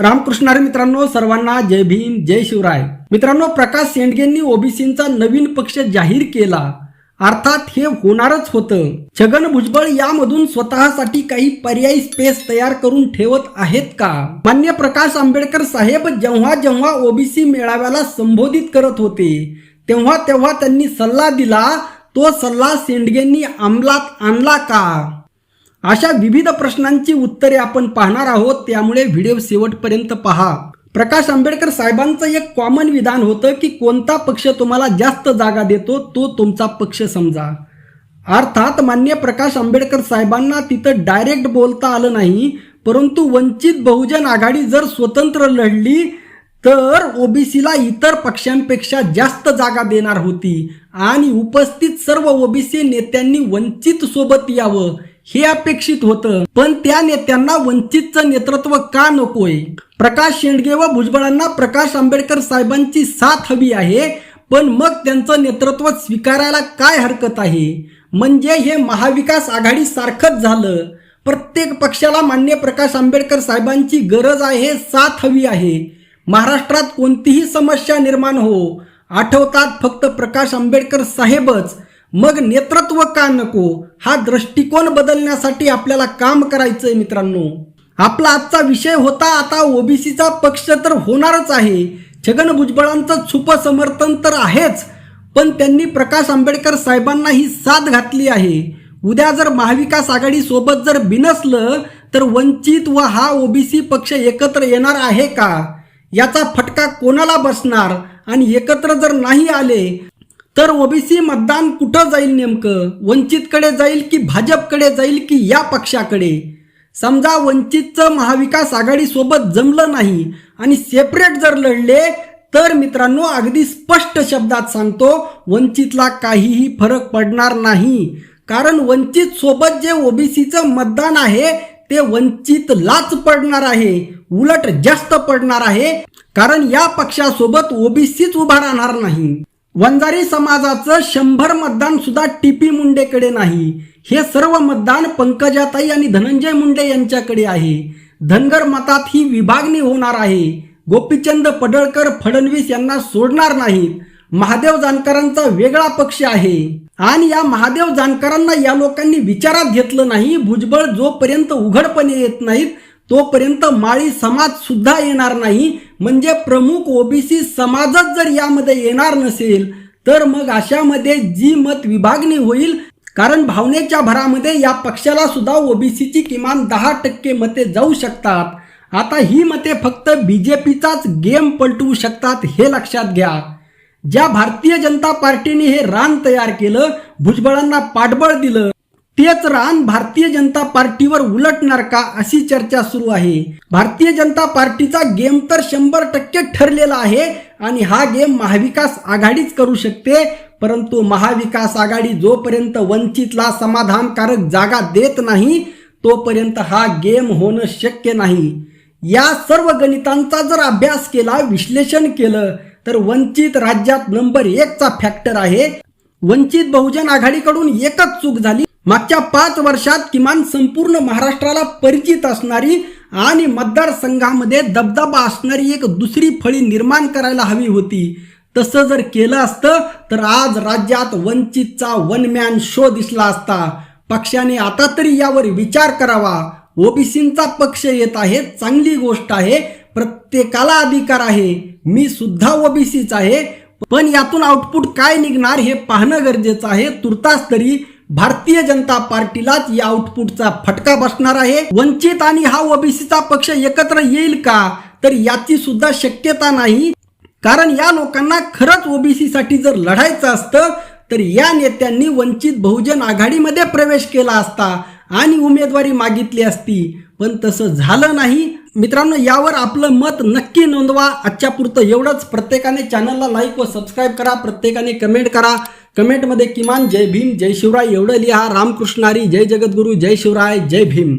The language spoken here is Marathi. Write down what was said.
रामकृष्णारे मित्रांनो सर्वांना जय भीम जय शिवराय. मित्रांनो प्रकाश शेंडगेंनी ओबीसींचा नवीन पक्ष जाहीर केला. अर्थात हे होणारच होतं. छगन भुजबळ यामधून स्वतःसाठी काही पर्यायी स्पेस तयार करून ठेवत आहेत का? मान्य प्रकाश आंबेडकर साहेब जेव्हा जेव्हा ओबीसी मेळाव्याला संबोधित करत होते तेव्हा तेव्हा त्यांनी सल्ला दिला तो सल्ला शेंडगेंनी अंमलात आणला का? अशा विविध प्रश्नांची उत्तरे आपण पाहणार आहोत त्यामुळे व्हिडिओ शेवटपर्यंत पहा. प्रकाश आंबेडकर साहेबांचं एक कॉमन विधान होतं की कोणता पक्ष तुम्हाला जास्त जागा देतो तो तुमचा पक्ष समजा. अर्थात मान्य प्रकाश आंबेडकर साहेबांना तिथं डायरेक्ट बोलता आलं नाही परंतु वंचित बहुजन आघाडी जर स्वतंत्र लढली तर ओबीसीला इतर पक्षांपेक्षा जास्त जागा देणार होती आणि उपस्थित सर्व ओबीसी नेत्यांनी वंचित सोबत यावं हे अपेक्षित होतं. पण त्या नेत्यांना वंचितचं नेतृत्व का नकोय? प्रकाश शेंडगे व भुजबळांना प्रकाश आंबेडकर साहेबांची साथ हवी आहे पण मग त्यांचं नेतृत्व स्वीकारायला काय हरकत आहे? म्हणजे हे महाविकास आघाडी सारखंच झालं. प्रत्येक पक्षाला मान्य प्रकाश आंबेडकर साहेबांची गरज आहे साथ हवी आहे. महाराष्ट्रात कोणतीही समस्या निर्माण हो. आठवतात फक्त प्रकाश आंबेडकर साहेबच. मग नेतृत्व का नको? हा दृष्टिकोन बदलण्यासाठी आपल्याला काम करायचंय मित्रांनो. आपला आजचा विषय होता आता ओबीसीचा पक्ष तर होणारच आहे. छगन भुजबळांचं छुप समर्थन तर आहेच. पण त्यांनी प्रकाश आंबेडकर साहेबांना ही साथ घातली आहे. उद्या जर महाविकास आघाडी सोबत जर बिनसलं तर वंचित व हा ओबीसी पक्ष एकत्र येणार आहे का? याचा फटका कोणाला बसणार आणि एकत्र जर नाही आले तर ओबीसी मतदान कुठं जाईल नेमकं? वंचितकडे जाईल की भाजपकडे जाईल की या पक्षाकडे? समजा वंचितचं महाविकास आघाडीसोबत जमलं नाही आणि सेपरेट जर लढले तर मित्रांनो अगदी स्पष्ट शब्दात सांगतो वंचितला काहीही फरक पडणार नाही. कारण वंचित सोबत जे ओबीसीचं मतदान आहे ते वंचितलाच पडणार आहे उलट जास्त पडणार आहे कारण या पक्षासोबत ओबीसीच उभा राहणार नाही. वंजारी समाजाचं शंभर मतदान सुद्धा टीपी मुंडेकडे नाही. हे सर्व मतदान पंकजाताई आणि धनंजय मुंडे यांच्याकडे आहे. धनगर मतात ही विभागणी होणार आहे. गोपीचंद पडळकर फडणवीस यांना सोडणार नाहीत. महादेव जानकरांचा वेगळा पक्ष आहे. आणि या महादेव जानकरांना या लोकांनी विचारात घेतलं नाही. भुजबळ जोपर्यंत उघडपणे येत नाहीत तोपर्यंत माळी समाज सुद्धा येणार नाही. म्हणजे प्रमुख ओबीसी समाजच जर यामध्ये येणार नसेल तर मग अशामध्ये जी मत विभागणी होईल कारण भावनेच्या भरामध्ये या पक्षाला सुद्धा ओबीसीची किमान दहा टक्के मते जाऊ शकतात. आता ही मते फक्त बीजेपीचाच गेम पलटवू शकतात हे लक्षात घ्या. ज्या भारतीय जनता पार्टीने हे रान तयार केलं भुजबळांना पाठबळ दिलं तेच रान भारतीय जनता पार्टीवर उलटणार का अशी चर्चा सुरू आहे. भारतीय जनता पार्टीचा गेम तर शंभर टक्के ठरलेला आहे आणि हा गेम महाविकास आघाडीच करू शकते परंतु महाविकास आघाडी जोपर्यंत वंचितला समाधानकारक जागा देत नाही तोपर्यंत हा गेम होणं शक्य नाही. या सर्व गणितांचा जर अभ्यास केला विश्लेषण केलं तर वंचित राज्यात नंबर एकचा फॅक्टर आहे. वंचित बहुजन आघाडीकडून एकच चूक झाली. मागच्या पाच वर्षात किमान संपूर्ण महाराष्ट्राला परिचित असणारी आणि मतदारसंघामध्ये दबदबा असणारी एक दुसरी फळी निर्माण करायला हवी होती. तसं जर केलं असतं तर आज राज्यात वंचितचा वन मॅन शो दिसला असता. पक्षाने आता तरी यावर विचार करावा. ओबीसींचा पक्ष येत आहे चांगली गोष्ट आहे. प्रत्येकाला अधिकार आहे. मी सुद्धा ओबीसीच आहे. पण यातून आउटपुट काय निघणार हे पाहणं गरजेचं आहे. तुर्तास तरी भारतीय जनता पार्टीलाच या आउटपुटचा फटका बसणार आहे. वंचित आणि हा ओबीसीचा पक्ष एकत्र येईल का? तर याची सुद्धा शक्यता नाही. कारण या लोकांना खरंच ओबीसी साठी जर लढायचं असतं तर या नेत्यांनी वंचित बहुजन आघाडीमध्ये प्रवेश केला असता आणि उमेदवारी मागितली असती. पण तसं झालं नाही. मित्रांनो यावर आपलं मत नक्की नोंदवा. आजच्या पुरतं एवढंच. प्रत्येकाने चॅनलला लाईक व सबस्क्राईब करा. प्रत्येकाने कमेंट करा. कमेंटमध्ये किमान जय भीम जय शिवराय एवढं लिहा. रामकृष्णारी जय जगद्गुरू जय शिवराय जय भीम.